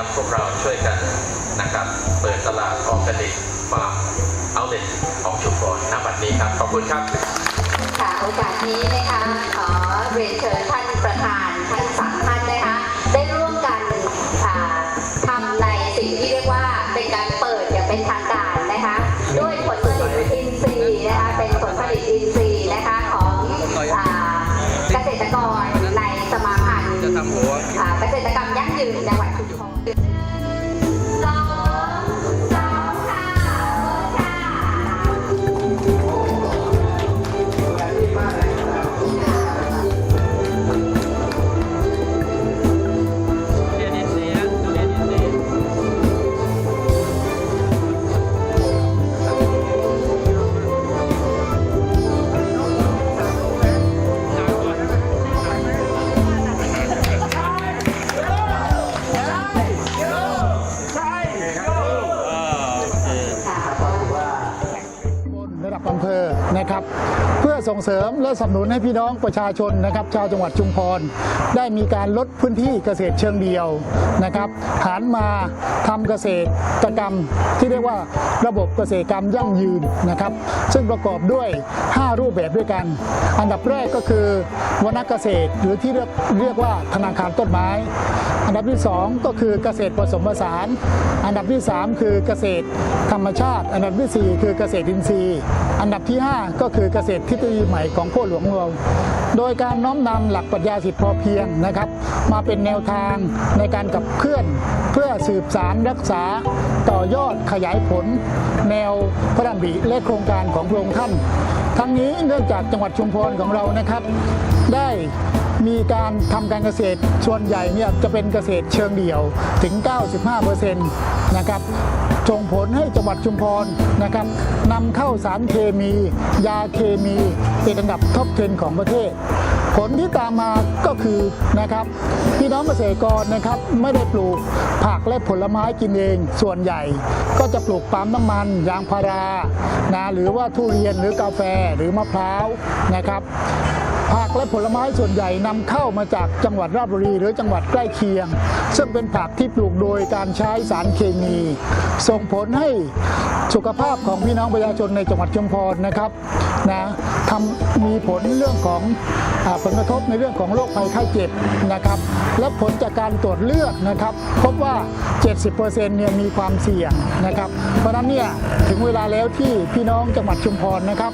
ท่านนะครับ พวกเราช่วยกันนะครับ เปิดตลาดออร์แกนิกฟาร์มเอาเลทของชุมพรณบัดนี้ครับ ขอบคุณครับค่ะโอกาสนี้นะคะขอเรียนเชิญท่านประธานทั้งสามท่านนะคะได้ร่วมกันอ่าทำในสิ่งที่เรียกว่าเป็นการเปิดอย่างเป็นทางการนะคะด้วยผลผลิตอินทรีย์นะคะเป็นผลผลิตอินทรีย์นะคะของอ่าเกษตรกรในสมาพันธ์อ่าเก ษตรกรรม นะครับ เพื่อส่งเสริมและสนับสนุนให้พี่น้องประชาชนนะครับ ชาวจังหวัดชุมพร ได้มีการลดพื้นที่เกษตรเชิงเดียวนะครับหันมาทำเกษตรกรรมที่เรียกว่าระบบเกษตรกรรมยั่งยืนนะครับ ซึ่งประกอบด้วย 5 รูปแบบด้วยกัน อันดับแรกก็คือวนเกษตรหรือที่เรียกเรียกว่าธนาคารต้นไม้ อันดับที่ 2 ก็คือเกษตรผสมผสาน อันดับที่ 3 คือเกษตรธรรมชาติ อันดับทีสี่4 คือเกษตรอินทรีย์ อันดับที่ 5 ก็คือเกษตรทฤษฎีใหม่ของพ่อหลวงเราโดยการน้อมนำหลักปรัชญาสิทธิพอเพียงนะครับ มาเป็นแนวทางในการกับเคลื่อน เพื่อสืบสารรักษาต่อยอดขยายผล แนวพระดำริและโครงการของพระองค์ท่าน ทั้งนี้เนื่องจากจังหวัดชุมพรของเรานะครับ ได้มีการทำการเกษตรส่วนใหญ่เนี่ยจะเป็นเกษตรเชิงเดี่ยวถึง 95%นะครับส่งผลให้จังหวัดชุมพรนะครับนำเข้าสารเคมี ยาเคมี เป็นอันดับท็อป10ของประเทศ ผลที่ตามมาก็คือนะครับพี่น้องเกษตรกรนะครับไม่ได้ปลูกผักและผลไม้กินเอง ส่วนใหญ่ ก็จะปลูกปาล์มน้ำมัน ยางพารานะหรือว่าทุเรียนหรือกาแฟหรือมะพร้าวนะครับผักและผลไม้ส่วนใหญ่นำเข้ามาจากจังหวัดราชบุรีหรือจังหวัดใกล้เคียง ซึ่งเป็นผักที่ปลูกโดยการใช้สารเคมี ส่งผลให้สุขภาพของพี่น้องประชาชนในจังหวัดชุมพรนะครับ นะทำมีผลเรื่องของอผลกระทบในเรื่องของโรคภัยไข้เจ็บนะครับ และผลจากการตรวจเลือดนะครับ พบว่า 70%เนี่ยมีความเสี่ยงนะครับ เพราะฉะนั้นเนี่ยถึงเวลาแล้วที่พี่น้องจังหวัดชุมพรนะครับ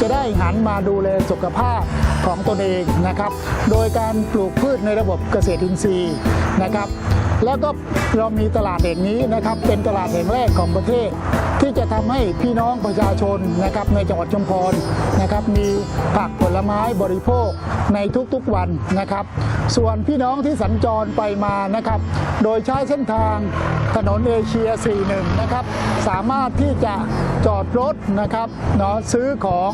จะได้หันมาดูแลสุขภาพของตนเองนะครับ โดยการปลูกพืชในระบบเกษตรอินทรีย์นะครับ แล้วก็เรามีตลาดแห่งนี้นะครับเป็นตลาดแห่งแรกของประเทศ ที่จะทำให้พี่น้องประชาชนนะครับในจังหวัดชุมพรนะครับมีผักผลไม้บริโภคในทุกๆวันนะครับ ส่วนพี่น้องที่สัญจรไปมานะครับ โดยใช้เส้นทางถนนเอเชีย 41 นะครับ สามารถที่จะจอดรถนะครับเนาะซื้อของ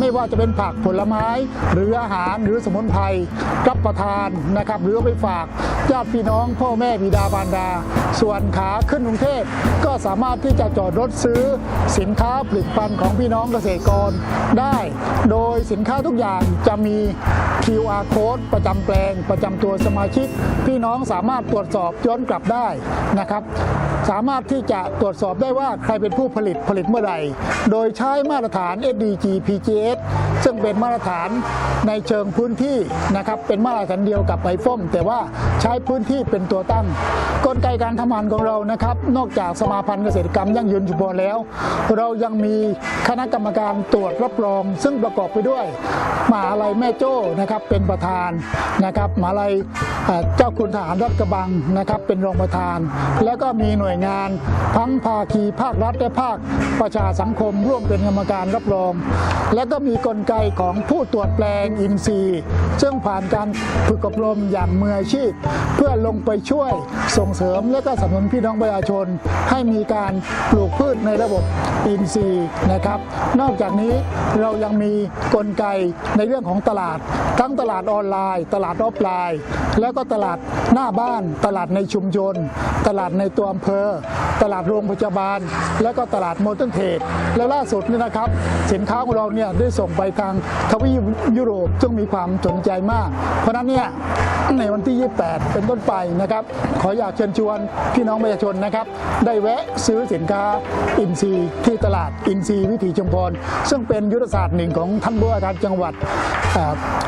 ไม่ว่าจะเป็นผักผลไม้ หรืออาหารหรือสมุนไพรรับประทานนะครับ หรือไปฝากญาติพี่น้องพ่อแม่บิดาบารดา ส่วนขาขึ้นกรุงเทพก็สามารถที่จะจอดรถซื้อสินค้าผลิตภัณฑ์ของพี่น้องเกษตรกรได้ โดยสินค้าทุกอย่างจะมี QR code ประจำแปลง ประจำตัวสมาชิก พี่น้องสามารถตรวจสอบย้อนกลับได้นะครับ สามารถที่จะตรวจสอบได้ว่าใครเป็นผู้ผลิตผลิตเมื่อไหร่โดยใช้มาตรฐาน SDG PGS ซึ่งเป็นมาตรฐานในเชิงพื้นที่นะครับเป็นมาตรฐานเดียวกับไอฟมแต่ว่าใช้พื้นที่เป็นตัวตั้ง กลไกการทำงานของเรานะครับ นอกจากสมาพันธ์เกษตรกรรมยั่งยืนชุมพรแล้ว เรายังมีคณะกรรมการตรวจรับรอง ซึ่งประกอบไปด้วยมหาลัยแม่โจ้นะครับเป็นประธานนะครับมหาลัยเอ่อเจ้าคุณทหารรัฐกระบังนะครับเป็นรองประธาน แล้วก็มีหน่วยงาน ทั้งภาคีภาครัฐและภาคประชาสังคม ร่วมเป็นกรรมการรับรอง และก็มีกลไกของผู้ตรวจแปลงอินทรีย์ ซึ่งผ่านการฝึกอบรมอย่างมืออาชีพ เพื่อลงไปช่วยส่งเสริมและก็สนับสนุนพี่น้องประชาชน ให้มีการปลูกพืชในระบบอินทรีย์นะครับ นอกจากนี้เรายังมีกลไกในเรื่องของตลาด ทั้งตลาดออนไลน์ ตลาดออฟไลน์ แล้วก็ตลาดหน้าบ้าน ตลาดในชุมชน ตลาดในตัวอำเภออตลาดโรงพยาบาล และก็ตลาดโมเดิร์นเทรดแล้วล่าสุดนี่นะครับ สินค้าของเราเนี่ยได้ส่งไปทางทวีปยุโรปซึ่งมีความสนใจมาก เพราะนั้นเนี่ยในวันที่ 28 เป็นต้นไปนะครับ ขออยากเชิญชวนพี่น้องประชาชนนะครับ ได้แวะซื้อสินค้าอินซีย์ที่ตลาดอินซีย์วิถีชุมพรซึ่งเป็นยุทธศาสตร์หนึ่งของท่านผู้ว่าการจังหวัด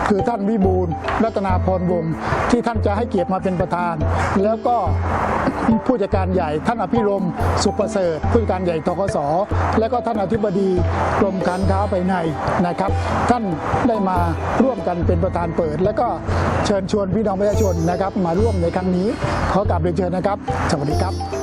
คือท่านวิบูลรัตนาพรวงศ์ที่ท่านจะให้เกียรติมาเป็นประธาน แล้วก็ ผู้จัดการใหญ่ท่านอภิรมสุประเสริฐผู้จัดการใหญ่ทกสและก็ท่านอธิบดีกรมการค้าภายในนะครับ ท่านได้มาร่วมกันเป็นประธานเปิด และก็เชิญชวนพี่น้องประชาชนนะครับ มาร่วมในครั้งนี้ขอกราบเรียนเชิญนะครับ สวัสดีครับ